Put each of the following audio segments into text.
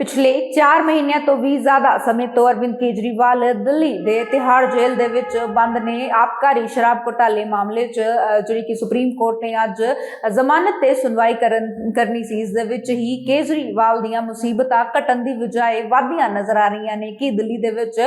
ਪਿਛਲੇ 4 ਮਹੀਨਿਆਂ ਤੋਂ ਵੀ ਜ਼ਿਆਦਾ ਸਮੇਂ ਤੋਂ ਅਰਵਿੰਦ ਕੇਜਰੀਵਾਲ ਦਿੱਲੀ ਦੇ ਤਿਹਾੜ ਜੇਲ੍ਹ ਦੇ ਵਿੱਚ ਬੰਦ ਨੇ। ਆਪਕਾਰੀ ਸ਼ਰਾਬ ਘੁਟਾਲੇ ਮਾਮਲੇ 'ਚ ਜਿਹੜੀ ਕਿ ਸੁਪਰੀਮ ਕੋਰਟ ਨੇ ਅੱਜ ਜ਼ਮਾਨਤ ਤੇ ਸੁਣਵਾਈ ਕਰਨ, ਕਰਨੀ ਸੀ, ਇਸ ਦੇ ਵਿੱਚ ਹੀ ਕੇਜਰੀਵਾਲ ਦੀਆਂ ਮੁਸੀਬਤਾਂ ਘਟਣ ਦੀ ਬਜਾਏ ਵਾਧੀਆਂ ਨਜ਼ਰ ਆ ਰਹੀਆਂ ਨੇ। ਕਿ ਦਿੱਲੀ ਦੇ ਵਿੱਚ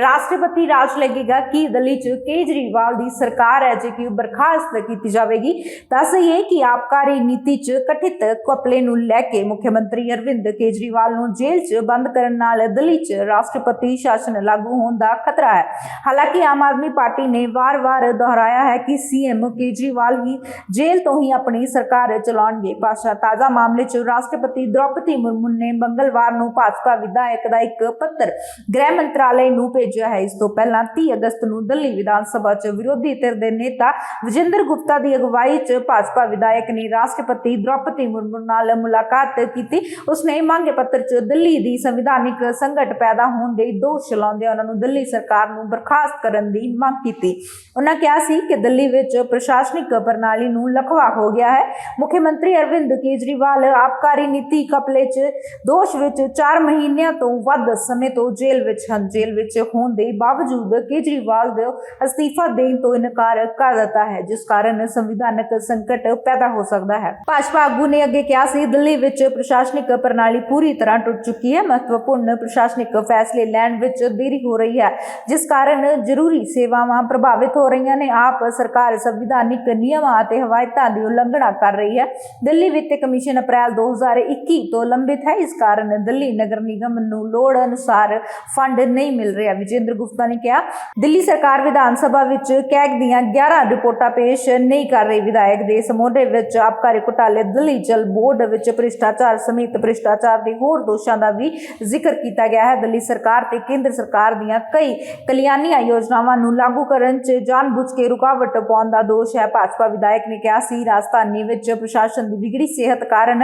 ਰਾਸ਼ਟਰਪਤੀ ਰਾਜ ਲੱਗੇਗਾ? ਕਿ ਦਿੱਲੀ 'ਚ ਕੇਜਰੀਵਾਲ ਦੀ ਸਰਕਾਰ ਹੈ, ਜੇ ਕਿ ਬਰਖਾਸਤ ਕੀਤੀ ਜਾਵੇਗੀ? ਦੱਸ ਇਹ ਕਿ ਆਪਕਾਰੀ ਨੀਤੀ 'ਚ ਕਠਿਤ ਘਪਲੇ ਨੂੰ ਲੈ ਕੇ ਮੁੱਖ ਮੰਤਰੀ ਅਰਵਿੰਦ ਕੇਜਰੀਵਾਲ ਨੂੰ ਜੇਲ੍ਹ 'ਚ ਬੰਦ ਕਰਨ ਨਾਲ ਦਿੱਲੀ 'ਚ ਰਾਸ਼ਟਰਪਤੀ ਸ਼ਾਸਨ ਲਾਗੂ ਹੋਣ ਦਾ ਖਤਰਾ ਹੈ। ਹਾਲਾਂਕਿ ਆਮ ਆਦਮੀ ਪਾਰਟੀ ਨੇ ਵਾਰ-ਵਾਰ ਦੁਹਰਾਇਆ ਹੈ ਕਿ ਸੀਐਮ ਕੇਜਰੀਵਾਲ ਹੀ ਜੇਲ੍ਹ ਤੋਂ ਹੀ ਆਪਣੀ ਸਰਕਾਰ ਚਲਾਉਣਗੇ। ਪਾਸ਼ਾ ਤਾਜ਼ਾ ਮਾਮਲੇ 'ਚ ਰਾਸ਼ਟਰਪਤੀ ਦ੍ਰੌਪਦੀ ਮੁਰਮੂ ਨੇ ਮੰਗਲਵਾਰ ਨੂੰ ਭਾਜਪਾ ਵਿਧਾਇਕ ਦਾ ਇੱਕ ਪੱਤਰ ਗ੍ਰਹਿ ਮੰਤਰਾਲੇ ਨੂੰ ਭੇਜਿਆ ਹੈ। ਇਸ ਤੋਂ ਪਹਿਲਾਂ 30 ਅਗਸਤ ਨੂੰ ਦਿੱਲੀ ਵਿਧਾਨ ਸਭਾ 'ਚ ਵਿਰੋਧੀ ਧਿਰ ਦੇ ਨੇਤਾ ਵਿਜੇਂਦਰ ਗੁਪਤਾ ਦੀ ਅਗਵਾਈ 'ਚ ਭਾਜਪਾ ਵਿਧਾਇਕ ਨੇ ਰਾਸ਼ਟਰਪਤੀ ਦ੍ਰੋਪਦੀ ਮੁਰਮੂ ਨਾਲ ਮੁਲਾਕਾਤ ਕੀਤੀ। ਉਸਨੇ ਮੰਗ ਪੱਤਰ 'ਚ ਦਿੱਲੀ ਦੀ ਸੰਵਿਧਾਨਿਕ ਸੰਕਟ ਪੈਦਾ ਹੋਣ ਦੇ ਦੋਸ਼ ਲਾਉਂਦੇ ਉਹਨਾਂ ਨੂੰ ਦਿੱਲੀ ਸਰਕਾਰ ਨੂੰ ਬਰਖਾਸਤ ਕਰਨ ਦੀ ਮੰਗ ਕੀਤੀ। ਉਹਨਾਂ ਕਿਹਾ ਸੀ ਕਿ ਦਿੱਲੀ ਵਿੱਚ ਪ੍ਰਸ਼ਾਸਨਿਕ ਪ੍ਰਣਾਲੀ ਨੂੰ ਲਖਵਾ ਹੋ ਗਿਆ ਹੈ। ਮੁੱਖ ਮੰਤਰੀ ਅਰਵਿੰਦ ਕੇਜਰੀਵਾਲ ਆਬਕਾਰੀ ਨੀਤੀ ਕਪਲੇ 'ਚ ਦੋਸ਼ ਵਿੱਚ 4 ਮਹੀਨਿਆਂ ਤੋਂ ਵੱਧ ਸਮੇਂ ਤੋਂ ਜੇਲ੍ਹ ਵਿੱਚ ਹਨ। ਜੇਲ੍ਹ ਵਿੱਚ ਹੋਣ ਦੇ ਬਾਵਜੂਦ ਕੇਜਰੀਵਾਲ ਦੇ ਅਸਤੀਫਾ ਦੇਣ ਤੋਂ ਇਨਕਾਰ ਕਰ ਦਿੱਤਾ ਹੈ, ਜਿਸ ਕਾਰਨ ਸੰਵਿਧਾਨਕ ਸੰਕਟ ਪੈਦਾ ਹੋ ਸਕਦਾ ਹੈ। ਭਾਜਪਾ ਆਗੂ ਨੇ ਅੱਗੇ ਕਿਹਾ ਸੀ, ਦਿੱਲੀ ਵਿੱਚ ਪ੍ਰਸ਼ਾਸਨਿਕ ਪ੍ਰਣਾਲੀ ਪੂਰੀ ਤਰ੍ਹਾਂ ਟੁੱਟ ਚੁੱਕੀ ਹੈ। ਮਹੱਤਵਪੂਰਨ ਪ੍ਰਸ਼ਾਸਨਿਕ ਫੈਸਲੇ ਲੈਣ ਵਿੱਚ ਦੇਰੀ ਹੋ ਰਹੀ ਹੈ। ਜਿਸ ਕਾਰਨ ਜ਼ਰੂਰੀ ਸੇਵਾਵਾਂ ਪ੍ਰਭਾਵਿਤ ਹੋ ਰਹੀਆਂ ਨੇ। ਆਪ ਸਰਕਾਰ ਸੰਵਿਧਾਨਿਕ ਨਿਯਮਾਂ ਅਤੇ ਹਵਾਇਤਾਂ ਦੀ ਉਲੰਘਣਾ ਕਰ ਰਹੀ ਹੈ। ਦਿੱਲੀ ਵਿੱਤ ਕਮਿਸ਼ਨ ਅਪ੍ਰੈਲ 2021 ਤੋਂ ਲੰਬਿਤ ਹੈ। ਇਸ ਕਾਰਨ ਦਿੱਲੀ ਨਗਰ ਨਿਗਮ ਨੂੰ ਲੋੜ ਅਨੁਸਾਰ ਫੰਡ ਨਹੀਂ ਮਿਲ ਰਿਹਾ। ਵਿਜੇਂਦਰ ਗੁਪਤਾ ਨੇ ਕਿਹਾ, ਦਿੱਲੀ ਸਰਕਾਰ ਵਿਧਾਨ ਸਭਾ ਵਿੱਚ ਕੈਗ ਦੀਆਂ 11 ਰਿਪੋਰਟਾਂ ਪੇਸ਼ ਨਹੀਂ ਕਰ ਰਹੀ। ਵਿਧਾਇਕ ਦੇ ਸਮੋਢੇ ਵਿੱਚ ਆਬਕਾਰੀ ਘੁਟਾਲੇ ਦਿੱਲੀ ਜਲ ਬੋਰਡ ਵਿੱਚ ਭ੍ਰਿਸ਼ਟਾਚਾਰ ਸਮੇਤ ਭ੍ਰਿਸ਼ਟਾਚਾਰ ਦੇ ਹੋਰ ਦੋਸ਼ ਦਾ ਵੀ ਜ਼ਿਕਰ ਕੀਤਾ ਗਿਆ ਹੈ। ਦਿੱਲੀ ਸਰਕਾਰ ਤੇ ਕੇਂਦਰ ਸਰਕਾਰ ਦੀਆਂ ਕਈ ਕਲਿਆਣੀਆਂ ਯੋਜਨਾਵਾਂ ਨੂੰ ਲਾਗੂ ਕਰਨ 'ਚ ਜਾਣਬੁੱਝ ਕੇ ਰੁਕਾਵਟ ਪਾਉਣ ਦਾ ਦੋਸ਼ ਹੈ। ਭਾਜਪਾ ਵਿਧਾਇਕ ਨੇ ਕਿਹਾ ਸੀ, ਰਾਜਧਾਨੀ ਵਿੱਚ ਪ੍ਰਸ਼ਾਸਨ ਦੀ ਵਿਗੜੀ ਸਿਹਤ ਕਾਰਨ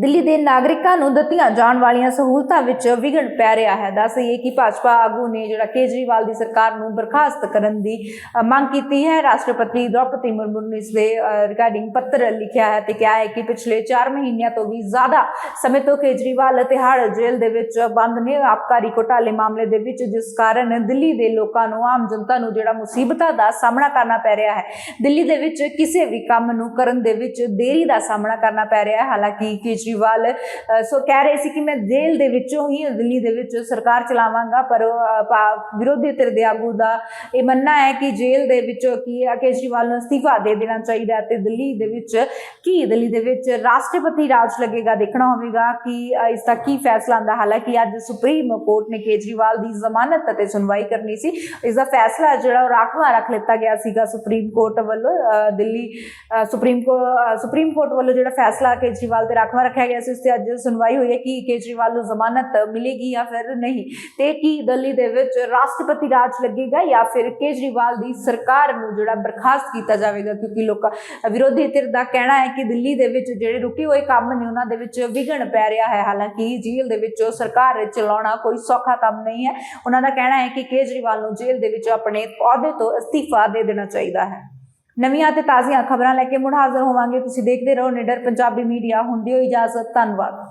ਦਿੱਲੀ ਦੇ ਨਾਗਰਿਕਾਂ ਨੂੰ ਦਿੱਤੀਆਂ ਜਾਣ ਵਾਲੀਆਂ ਸਹੂਲਤਾਂ ਵਿੱਚ ਵਿਘਨ ਪੈ ਰਿਹਾ ਹੈ। ਦੱਸਈਏ ਕਿ ਭਾਜਪਾ ਆਗੂ ਨੇ ਜਿਹੜਾ ਕੇਜਰੀਵਾਲ ਦੀ ਸਰਕਾਰ ਨੂੰ ਬਰਖਾਸਤ ਕਰਨ ਦੀ ਮੰਗ ਕੀਤੀ ਹੈ। ਰਾਸ਼ਟਰਪਤੀ ਦ੍ਰੋਪਦੀ ਮੁਰਮੂ ਨੇ ਇਸ ਦੇ ਰਿਗਾਰਡਿੰਗ ਪੱਤਰ ਲਿਖਿਆ ਹੈ ਤੇ ਕਿਹਾ ਹੈ ਕਿ ਪਿਛਲੇ 4 ਮਹੀਨਿਆਂ ਤੋਂ ਵੀ ਜ਼ਿਆਦਾ ਸਮੇਂ ਤੋਂ ਕੇਜਰੀਵਾਲ ਤਿਹਾੜ ਜੇਲ੍ਹ ਦੇ ਵਿੱਚ ਬੰਦ ਨੇ ਆਪਕਾਰੀ ਘੋਟਾਲੇ ਮਾਮਲੇ ਦੇ ਵਿੱਚ ਜਿਸ ਕਾਰਨ ਦਿੱਲੀ ਦੇ ਲੋਕਾਂ ਨੂੰ ਆਮ ਜਨਤਾ ਨੂੰ ਜਿਹੜਾ ਮੁਸੀਬਤਾਂ ਦਾ ਸਾਹਮਣਾ ਕਰਨਾ ਪੈ ਰਿਹਾ ਹੈ। ਦਿੱਲੀ ਦੇ ਵਿੱਚ ਕਿਸੇ ਵੀ ਕੰਮ ਨੂੰ ਕਰਨ ਦੇ ਵਿੱਚ ਦੇਰੀ ਦਾ ਸਾਹਮਣਾ ਕਰਨਾ ਪੈ ਰਿਹਾ ਹੈ। ਹਾਲਾਂਕਿ ਕੇਜਰੀਵਾਲ ਸੋ ਕਹਿ ਰਹੇ ਸੀ ਕਿ ਮੈਂ ਜੇਲ੍ਹ ਦੇ ਵਿੱਚੋਂ ਹੀ ਦਿੱਲੀ ਦੇ ਵਿੱਚ ਸਰਕਾਰ ਚਲਾਵਾਂਗਾ ਪਰ ਵਿਰੋਧੀ ਧਿਰ ਦੇ ਆਗੂ ਦਾ ਇਹ ਮੰਨਣਾ ਹੈ ਕਿ ਜੇਲ੍ਹ ਦੇ ਵਿੱਚੋਂ ਕੀ ਕੇਜਰੀਵਾਲ ਨੂੰ ਅਸਤੀਫਾ ਦੇ ਦੇਣਾ ਚਾਹੀਦਾ ਹੈ ਤੇ ਦਿੱਲੀ ਦੇ ਵਿੱਚ ਕੀ ਦਿੱਲੀ ਦੇ ਵਿੱਚ ਰਾਸ਼ਟਰਪਤੀ ਰਾਜ ਲੱਗੇਗਾ ਦੇਖਣਾ ਹੋਵੇਗਾ ਕਿ ਅ, ਇਸ ਦਾ ਕੀ ਫੈਸਲਾ ਆਂਦਾ ਹਾਲਾਂਕਿ ਅੱਜ ਸੁਪਰੀਮ ਕੋਰਟ ਨੇ ਕੇਜਰੀਵਾਲ ਦੀ ਜ਼ਮਾਨਤ ਅਤੇ ਸੁਣਵਾਈ ਕਰਨੀ ਸੀ। ਇਸ ਦਾ ਫੈਸਲਾ ਜਿਹੜਾ ਉਹ ਰਾਖਵਾਂ ਰੱਖ ਲਿੱਤਾ ਗਿਆ ਸੀਗਾ ਸੁਪਰੀਮ ਕੋਰਟ ਵੱਲੋਂ। ਦਿੱਲੀ ਸੁਪਰੀਮ ਸੁਪਰੀਮ ਕੋਰਟ ਵੱਲੋਂ ਜਿਹੜਾ ਫੈਸਲਾ ਕੇਜਰੀਵਾਲ ਤੇ ਰਾਖਵਾਂ ਰੱਖਿਆ ਗਿਆ ਸੀ, ਉਸ ਤੇ ਅੱਜ ਸੁਣਵਾਈ ਹੋਈ ਹੈ। ਕਿ ਕੇਜਰੀਵਾਲ ਨੂੰ ਜ਼ਮਾਨਤ ਮਿਲੇਗੀ ਜਾਂ ਫਿਰ ਨਹੀਂ? ਤੇ ਕੀ ਦਿੱਲੀ ਦੇ ਵਿੱਚ ਰਾਸ਼ਟਰਪਤੀ ਰਾਜ ਲੱਗੇਗਾ ਜਾਂ ਫਿਰ ਕੇਜਰੀਵਾਲ ਦੀ ਸਰਕਾਰ ਨੂੰ ਜਿਹੜਾ ਬਰਖਾਸਤ ਕੀਤਾ ਜਾਵੇਗਾ? ਕਿਉਂਕਿ ਲੋਕਾਂ, ਵਿਰੋਧੀ ਧਿਰ ਦਾ ਕਹਿਣਾ ਹੈ ਕਿ ਦਿੱਲੀ ਦੇ ਵਿੱਚ ਜਿਹੜੇ ਰੁਕੇ ਹੋਏ ਕੰਮ ਨੇ, ਉਹਨਾਂ ਦੇ ਵਿੱਚ ਵਿਘਨ ਪੈ ਰਿਹਾ ਹੈ। ਹਾਲਾਂਕਿ ਜੀ ਜੇਲ੍ਹ ਦੇ ਵਿੱਚੋਂ ਸਰਕਾਰ ਚਲਾਉਣਾ ਕੋਈ ਸੌਖਾ ਕੰਮ ਨਹੀਂ ਹੈ। ਉਹਨਾਂ ਦਾ ਕਹਿਣਾ ਹੈ ਕਿ ਕੇਜਰੀਵਾਲ ਨੂੰ ਜੇਲ੍ਹ ਦੇ ਵਿੱਚ ਆਪਣੇ ਅਹੁਦੇ ਤੋਂ ਅਸਤੀਫਾ ਦੇ ਦੇਣਾ ਚਾਹੀਦਾ ਹੈ। ਨਵੀਆਂ ਤੇ ਤਾਜ਼ੀਆਂ ਖਬਰਾਂ ਲੈ ਕੇ ਮੁੜ ਹਾਜ਼ਰ ਹੋਵਾਂਗੇ। ਤੁਸੀਂ ਦੇਖਦੇ ਰਹੋ ਨਿਡਰ ਪੰਜਾਬੀ ਮੀਡੀਆ। ਹੁੰਦੀ ਹੋਈ ਇਜਾਜ਼ਤ। ਧੰਨਵਾਦ।